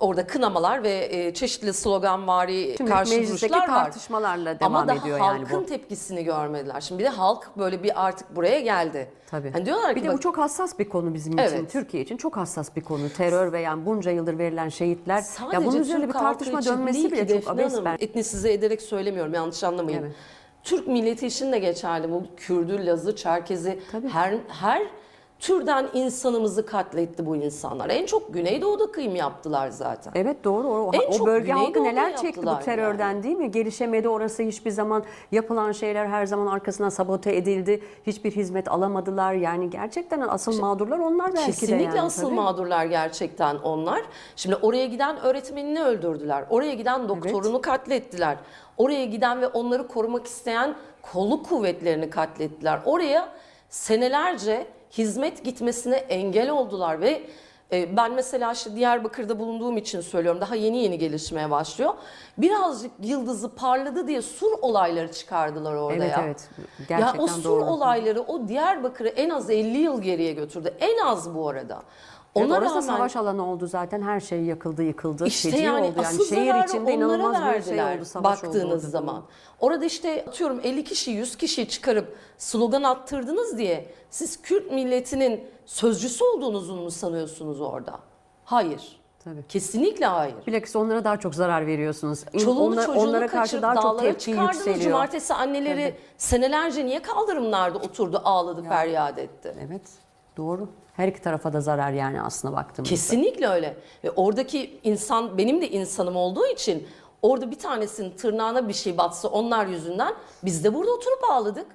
orada kınamalar ve e, çeşitli sloganvari Şimdi karşı meclisteki duruşlar var. tartışmalarla devam Ama daha ediyor yani halkın bu. tepkisini görmediler. Şimdi bir de halk böyle bir artık buraya geldi. Tabii. Hani diyorlar Bir ki de bak, bu çok hassas bir konu bizim için, Evet. Türkiye için çok hassas bir konu. Terör ve yani bunca yıldır verilen şehitler. Sadece ya bunun üzerine bir tartışma için dönmesi bile çok Defne abes Hanım. ben. Etnisize ederek söylemiyorum yanlış anlamayın. Evet. Türk milleti için de geçerli bu Kürdü, Lazı, Çerkezi Tabii. her her türden insanımızı katletti bu insanlar. En çok Güneydoğu'da kıyım yaptılar zaten. Evet doğru. O, En o bölge halkı neler çekti bu terörden değil mi? Gelişemedi orası hiçbir zaman. Yapılan şeyler her zaman arkasından sabote edildi. Hiçbir hizmet alamadılar. Yani gerçekten asıl mağdurlar onlar belki de Kesinlikle yani. asıl tabii. mağdurlar gerçekten onlar. Şimdi oraya giden öğretmenini öldürdüler. Oraya giden doktorunu katlettiler. Oraya giden ve onları korumak isteyen kolluk kuvvetlerini katlettiler. Oraya senelerce hizmet gitmesine engel oldular ve e, ben mesela işte Diyarbakır'da bulunduğum için söylüyorum daha yeni yeni gelişmeye başlıyor. Birazcık yıldızı parladı diye sur olayları çıkardılar orada Evet ya. evet. Ya Gerçekten o sur doğru. olayları o Diyarbakır'ı en az 50 yıl geriye götürdü. En az bu arada. Evet, Ona orası da rağmen savaş alanı oldu zaten. Her şey yakıldı, yıkıldı. işte Feci yani oldu. Yani şehir içinde inanılmaz bir verdiler şey oldu. Savaş oldu baktığınız orada. zaman. Orada işte atıyorum 50 kişi 100 kişi çıkarıp slogan attırdınız diye siz Kürt milletinin sözcüsü olduğunuzu mu sanıyorsunuz orada? Hayır. Tabii. Kesinlikle hayır. Bilakis onlara daha çok zarar veriyorsunuz. Çoluğunu Onlar- çocuğunu onlara karşı kaçırıp daha çok tepki yükseliyor. Cumartesi anneleri senelerce niye kaldırımlarda oturdu ağladı feryat etti? Evet, doğru. Her iki tarafa da zarar yani aslında baktığımızda. Kesinlikle öyle. Ve oradaki insan benim de insanım olduğu için orada bir tanesinin tırnağına bir şey batsa onlar yüzünden biz de burada oturup ağladık.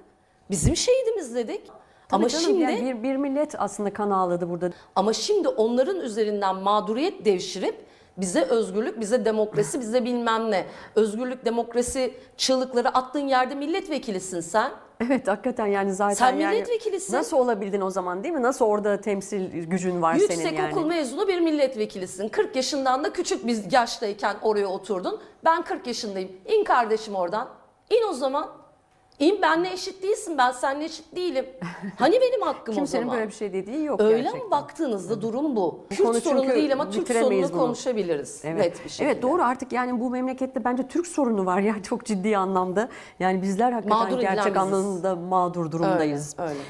Bizim şehidimiz dedik. Tabii ama canım, şimdi yani bir, bir millet aslında kan ağladı burada. ama şimdi onların üzerinden mağduriyet devşirip bize özgürlük, bize demokrasi, bize bilmem ne. Özgürlük, demokrasi çığlıkları attığın yerde milletvekilisin sen. Evet hakikaten yani zaten Sen yani milletvekilisin. Nasıl olabildin o zaman değil mi? Nasıl orada temsil gücün var Yüksek senin yani? okul mezunu bir milletvekilisin. 40 yaşından da küçük bir yaştayken oraya oturdun. Ben 40 yaşındayım. İn kardeşim oradan. İn o zaman. İn benle eşit değilsin. Ben seninle eşit değilim. Hani benim hakkım o Kimsenin zaman? böyle bir şey dediği yok Öyle gerçekten. ama baktığınızda durum bu. Bu Kürt konu sorunu çünkü değil ama Türk bitiremeyiz sorununu bunu. konuşabiliriz. Evet. Net bir şekilde. Evet doğru artık yani bu memlekette bence Türk sorunu var ya çok ciddi anlamda. Yani bizler hakikaten Mağdur edilen gerçek biziz. anlamda mağdur durumdayız. Öyle, öyle.